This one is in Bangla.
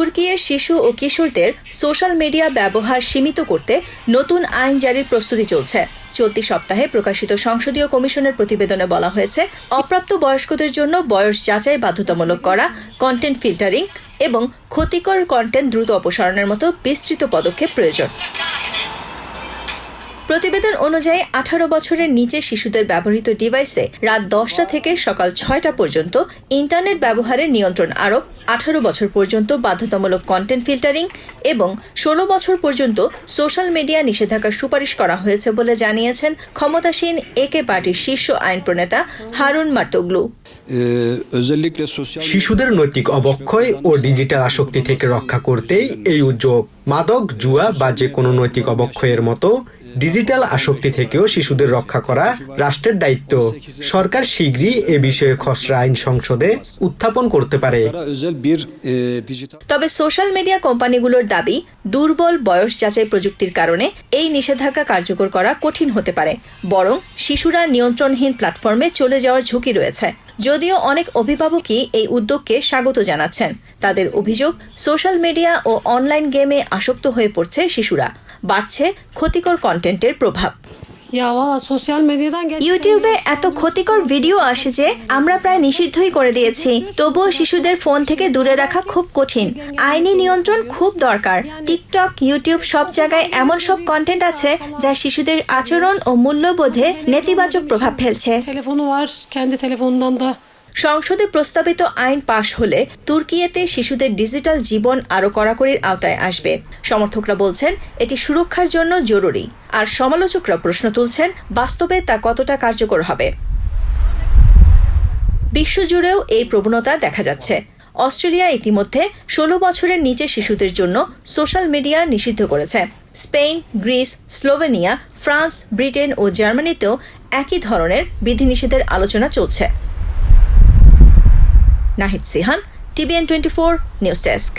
তুর্কির শিশু ও কিশোরদের সোশ্যাল মিডিয়া ব্যবহার সীমিত করতে নতুন আইন জারির প্রস্তুতি চলছে। চলতি সপ্তাহে প্রকাশিত সংসদীয় কমিশনের প্রতিবেদনে বলা হয়েছে, অপ্রাপ্ত বয়স্কদের জন্য বয়স যাচাই বাধ্যতামূলক করা কন্টেন্ট ফিল্টারিং এবং ক্ষতিকর কন্টেন্ট দ্রুত অপসারণের মতো বিস্তৃত পদক্ষেপ প্রয়োজন। প্রতিবেদন অনুযায়ী আঠারো বছরের নিচে শিশুদের ব্যবহৃত ডিভাইসে রাত দশটা থেকে সকাল ছয়টা পর্যন্ত ইন্টারনেট ব্যবহারের নিয়ন্ত্রণ আরোপ, আঠারো বছর পর্যন্ত বাধ্যতামূলক কন্টেন্ট ফিল্টারিং এবং ষোলো বছর পর্যন্ত সোশ্যাল মিডিয়া নিষেধাজ্ঞার সুপারিশ করা হয়েছে বলে জানিয়েছেন ক্ষমতাসীন একে পার্টির শীর্ষ আইন প্রণেতা হারুন মার্তোগ্লু। শিশুদের নৈতিক অবক্ষয় ও ডিজিটাল আসক্তি থেকে রক্ষা করতেই এই উদ্যোগ। মাদক, জুয়া বা যে কোনো নৈতিক অবক্ষয়ের মতো ডিজিটাল আসক্তি থেকেও শিশুদের রক্ষা করা রাষ্ট্রের দায়িত্ব। সরকার শীঘ্রই এ বিষয়ে খসড়া আইন সংসদে উত্থাপন করতে পারে। তবে সোশ্যাল মিডিয়া কোম্পানিগুলোর দাবি, দুর্বল বয়স যাচাই প্রযুক্তির কারণে এই নিষেধাজ্ঞা কার্যকর করা কঠিন হতে পারে। বরং শিশুরা নিয়ন্ত্রণহীন প্ল্যাটফর্মে চলে যাওয়ার ঝুঁকি রয়েছে। যদিও অনেক অভিভাবকই এই উদ্যোগকে স্বাগত জানাচ্ছেন। তাদের অভিযোগ, সোশ্যাল মিডিয়া ও অনলাইন গেমে আসক্ত হয়ে পড়ছে শিশুরা। বাড়ছে ক্ষতিকর কন্টেন্টের প্রভাব. ইউটিউবে এত ক্ষতিকর ভিডিও আসে যে আমরা প্রায় নিষিদ্ধই করে দিয়েছি। তবুও শিশুদের ফোন থেকে দূরে রাখা খুব কঠিন। আইনি নিয়ন্ত্রণ খুব দরকার। টিকটক ইউটিউব সব জায়গায় এমন সব কন্টেন্ট আছে যা শিশুদের আচরণ ও মূল্যবোধে নেতিবাচক প্রভাব ফেলছে। সংসদে প্রস্তাবিত আইন পাশ হলে তুর্কিয়েতে শিশুদের ডিজিটাল জীবন আরও কড়াকড়ির আওতায় আসবে। সমর্থকরা বলছেন, এটি সুরক্ষার জন্য জরুরি। আর সমালোচকরা প্রশ্ন তুলছেন, বাস্তবে তা কতটা কার্যকর হবে? বিশ্বজুড়েও এই প্রবণতা দেখা যাচ্ছে। অস্ট্রেলিয়া ইতিমধ্যে ষোলো বছরের নিচে শিশুদের জন্য সোশ্যাল মিডিয়া নিষিদ্ধ করেছে। Spain, Greece, Slovenia, France, Britain ও জার্মানিতেও একই ধরনের বিধিনিষেধের আলোচনা চলছে। Nahid Sihan TVN twenty four news desk.